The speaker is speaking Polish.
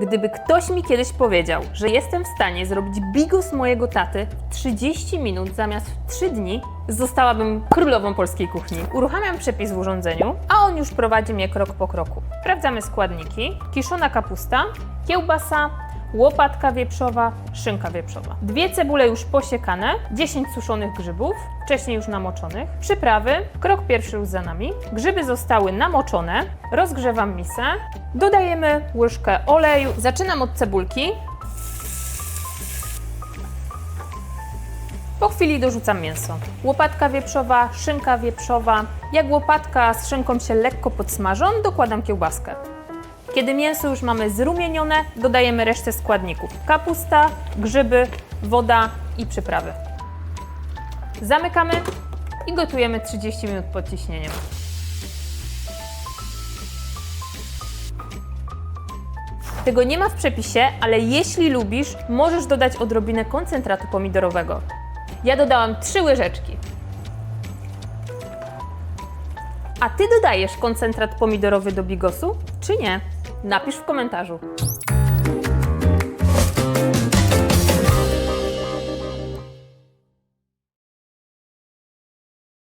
Gdyby ktoś mi kiedyś powiedział, że jestem w stanie zrobić bigos mojego taty w 30 minut zamiast w 3 dni, zostałabym królową polskiej kuchni. Uruchamiam przepis w urządzeniu, a on już prowadzi mnie krok po kroku. Sprawdzamy składniki. Kiszona kapusta, kiełbasa, łopatka wieprzowa, szynka wieprzowa. Dwie cebule już posiekane, 10 suszonych grzybów, wcześniej już namoczonych. Przyprawy, krok pierwszy już za nami. Grzyby zostały namoczone, rozgrzewam misę. Dodajemy łyżkę oleju. Zaczynam od cebulki. Po chwili dorzucam mięso. Łopatka wieprzowa, szynka wieprzowa. Jak łopatka z szynką się lekko podsmażą, dokładam kiełbaskę. Kiedy mięso już mamy zrumienione, dodajemy resztę składników: kapusta, grzyby, woda i przyprawy. Zamykamy i gotujemy 30 minut pod ciśnieniem. Tego nie ma w przepisie, ale jeśli lubisz, możesz dodać odrobinę koncentratu pomidorowego. Ja dodałam 3 łyżeczki. A ty dodajesz koncentrat pomidorowy do bigosu, czy nie? Napisz w komentarzu.